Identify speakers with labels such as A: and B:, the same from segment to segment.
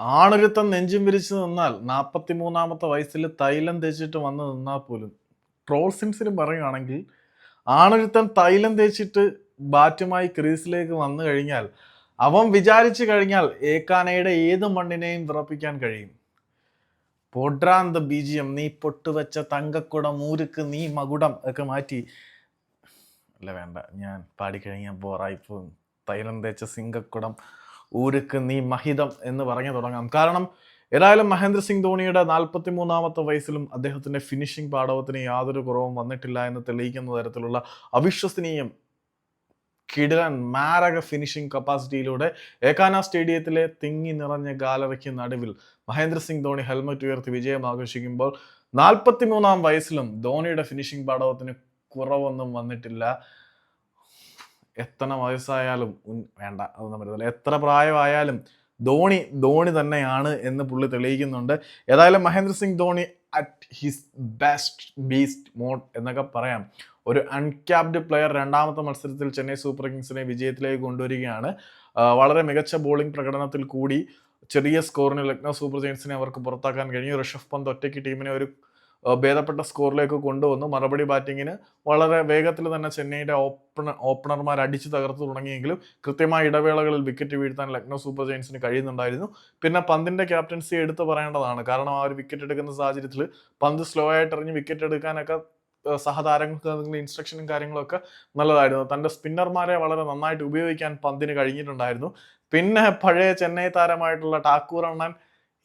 A: ആണൊരുത്തൻ നെഞ്ചും വിരിച്ചു നിന്നാൽ നാൽപ്പത്തി മൂന്നാമത്തെ വയസ്സിൽ തൈലം തേച്ചിട്ട് വന്ന് നിന്നാൽ പോലും. ട്രോൾസിൻസിന് പറയുകയാണെങ്കിൽ ആണൊരുത്തൻ തൈലം തേച്ചിട്ട് ബാറ്റുമായി ക്രീസിലേക്ക് വന്നു കഴിഞ്ഞാൽ അവൻ വിചാരിച്ചു കഴിഞ്ഞാൽ ഏക്കാനയുടെ ഏത് മണ്ണിനെയും വിറപ്പിക്കാൻ കഴിയും. പൊഡ്രാന്ത ബീജിയം നീ പൊട്ടുവെച്ച തങ്കക്കുടം ഊരുക്ക് നീ മകുടം ഒക്കെ മാറ്റി. അല്ല വേണ്ട ഞാൻ പാടിക്കഴിഞ്ഞാൽ ബോറായിപ്പോവും തൈലം തേച്ച സിംഗക്കുടം ഊരുക്ക് നീ മഹിതം എന്ന് പറഞ്ഞു തുടങ്ങാം. കാരണം ഏതായാലും മഹേന്ദ്ര സിംഗ് ധോണിയുടെ നാൽപ്പത്തി മൂന്നാമത്തെ വയസ്സിലും അദ്ദേഹത്തിന്റെ ഫിനിഷിംഗ് പാടവത്തിന് യാതൊരു കുറവും വന്നിട്ടില്ല എന്ന് തെളിയിക്കുന്ന തരത്തിലുള്ള അവിശ്വസനീയം കിടിലൻ മാരക ഫിനിഷിംഗ് കപ്പാസിറ്റിയിലൂടെ ഏക്കാന സ്റ്റേഡിയത്തിലെ തിങ്ങി നിറഞ്ഞ ഗാലറിക്ക് നടുവിൽ മഹേന്ദ്ര സിംഗ് ധോണി ഹെൽമറ്റ് ഉയർത്തി വിജയം ആഘോഷിക്കുമ്പോൾ നാൽപ്പത്തി മൂന്നാം വയസ്സിലും ധോണിയുടെ ഫിനിഷിംഗ് പാടവത്തിന് കുറവൊന്നും വന്നിട്ടില്ല. എത്ര വയസ്സായാലും വേണ്ട അതൊന്നും പറ്റത്തില്ല. എത്ര പ്രായമായാലും ധോണി ധോണി തന്നെയാണ് എന്ന് പുള്ളി തെളിയിക്കുന്നുണ്ട്. ഏതായാലും Mahendra Singh Dhoni at his best beast mode എന്നൊക്കെ പറയാം. ഒരു അൺക്യാപ്ഡ് പ്ലെയർ രണ്ടാമത്തെ മത്സരത്തിൽ ചെന്നൈ സൂപ്പർ കിങ്സിനെ വിജയത്തിലേക്ക് കൊണ്ടുവരികയാണ്. വളരെ മികച്ച ബോളിംഗ് പ്രകടനത്തിൽ കൂടി ചെറിയ സ്കോറിന് ലക്നൗ സൂപ്പർ ജയൻസിനെ അവർക്ക് പുറത്താക്കാൻ കഴിഞ്ഞു. ഋഷഭ് പന്ത് ഒറ്റയ്ക്ക് ടീമിനെ ഒരു ഭേദപ്പെട്ട സ്കോറിലേക്ക് കൊണ്ടുവന്നു. മറുപടി ബാറ്റിങ്ങിന് വളരെ വേഗത്തിൽ തന്നെ ചെന്നൈയുടെ ഓപ്പണർ ഓപ്പണർമാർ അടിച്ചു തകർത്തു തുടങ്ങിയെങ്കിലും കൃത്യമായ ഇടവേളകളിൽ വിക്കറ്റ് വീഴ്ത്താൻ ലക്നൗ സൂപ്പർ ജയൻസിന് കഴിയുന്നുണ്ടായിരുന്നു. പിന്നെ പന്തിന്റെ ക്യാപ്റ്റൻസി എടുത്തു പറയേണ്ടതാണ്. കാരണം ആ ഒരു വിക്കറ്റ് എടുക്കുന്ന സാഹചര്യത്തിൽ പന്ത് സ്ലോ ആയിട്ട് എറിഞ്ഞ് വിക്കറ്റ് എടുക്കാനൊക്കെ സഹതാരങ്ങൾക്ക് എന്തെങ്കിലും ഇൻസ്ട്രക്ഷനും കാര്യങ്ങളൊക്കെ നല്ലതായിരുന്നു. തന്റെ സ്പിന്നർമാരെ വളരെ നന്നായിട്ട് ഉപയോഗിക്കാൻ പന്തിന് കഴിഞ്ഞിട്ടുണ്ടായിരുന്നു. പിന്നെ പഴയ ചെന്നൈ താരമായിട്ടുള്ള ടാക്കൂർ അണ്ണൻ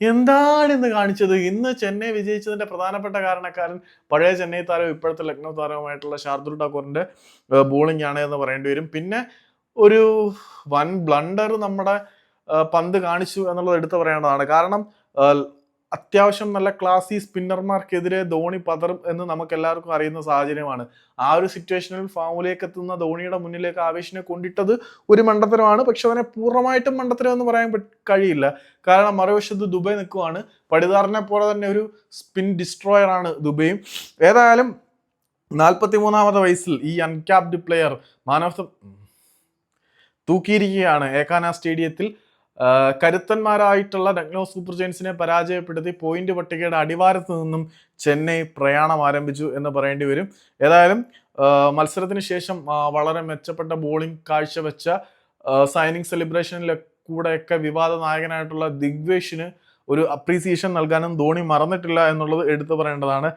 A: എന്താണ് ഇന്ന് കാണിച്ചത്? ഇന്ന് ചെന്നൈ വിജയിച്ചതിന്റെ പ്രധാനപ്പെട്ട കാരണക്കാരൻ പഴയ ചെന്നൈ താരവും ഇപ്പോഴത്തെ ലക്നൗ താരവുമായിട്ടുള്ള ഷാർദുൽ ഠാക്കൂറിന്റെ ബോളിംഗ് ആണ് എന്ന് പറയേണ്ടി വരും. പിന്നെ ഒരു വൻ ബ്ലണ്ടർ നമ്മുടെ പന്ത് കാണിച്ചു എന്നുള്ളത് എടുത്തു പറയേണ്ടതാണ്. കാരണം അത്യാവശ്യം നല്ല ക്ലാസി സ്പിന്നർമാർക്കെതിരെ ധോണി പതറും എന്ന് നമുക്ക് എല്ലാവർക്കും അറിയുന്ന സാഹചര്യമാണ്. ആ ഒരു സിറ്റുവേഷനിൽ ഫാമിലേക്ക് എത്തുന്ന ധോണിയുടെ മുന്നിലേക്ക് ആവേശിനെ കൊണ്ടിട്ടത് ഒരു മണ്ടത്തരമാണ്. പക്ഷെ അവനെ പൂർണമായിട്ടും മണ്ടത്തരം എന്ന് പറയാൻ കഴിയില്ല. കാരണം മറുവശത്ത് ദുബൈ നിൽക്കുവാണ്. പടിതാറിനെ പോലെ തന്നെ ഒരു സ്പിൻ ഡിസ്ട്രോയർ ആണ് ദുബൈയും. ഏതായാലും നാൽപ്പത്തി മൂന്നാമത് വയസ്സിൽ ഈ uncapped player man of the തൂക്കിയിരിക്കുകയാണ് Ekana സ്റ്റേഡിയത്തിൽ. കരുത്തന്മാരായിട്ടുള്ള ലക്നൗ സൂപ്പർ ജയൻസിനെ പരാജയപ്പെടുത്തി പോയിന്റ് പട്ടികയുടെ അടിവാരത്ത് നിന്നും ചെന്നൈ പ്രയാണം ആരംഭിച്ചു എന്ന് പറയേണ്ടി വരും. ഏതായാലും മത്സരത്തിന് ശേഷം വളരെ മെച്ചപ്പെട്ട ബോളിംഗ് കാഴ്ചവെച്ച സൈനിങ് സെലിബ്രേഷനിലെ കൂടെയൊക്കെ വിവാദ നായകനായിട്ടുള്ള ദിഗ്വേഷിന് ഒരു അപ്രീസിയേഷൻ നൽകാനും ധോണി മറന്നിട്ടില്ല എന്നുള്ളത് എടുത്തു പറയേണ്ടതാണ്.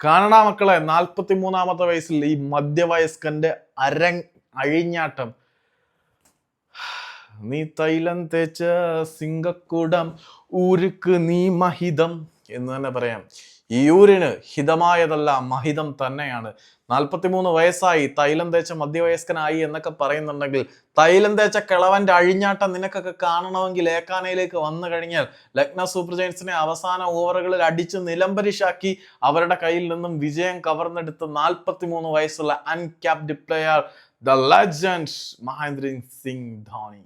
A: കാനഡ മക്കളെ നാൽപ്പത്തി മൂന്നാമത്തെ വയസ്സിൽ ഈ മധ്യവയസ്കന്റെ അരങ് അഴിഞ്ഞാട്ടം. നീ തൈലം തേച്ച സിംഗക്കൂടം ഊരുക്ക് നീ മഹിതം എന്ന് തന്നെ പറയാം. ഈ ഊരിന് ഹിതമായതല്ല മഹിതം തന്നെയാണ്. നാൽപ്പത്തിമൂന്ന് വയസ്സായി തൈലം തേച്ച മധ്യവയസ്കനായി എന്നൊക്കെ പറയുന്നുണ്ടെങ്കിൽ തൈലം തേച്ച കിളവന്റെ അഴിഞ്ഞാട്ടം നിനക്കൊക്കെ കാണണമെങ്കിൽ ഏക്കാനയിലേക്ക് വന്നു കഴിഞ്ഞാൽ ലഗ്ന സൂപ്പർ ജയൻസിനെ അവസാന ഓവറുകളിൽ അടിച്ച് നിലംപരിശാക്കി അവരുടെ കയ്യിൽ നിന്നും വിജയം കവർന്നെടുത്ത നാൽപ്പത്തിമൂന്ന് വയസ്സുള്ള uncapped player the legend Mahendra Singh Dhoni.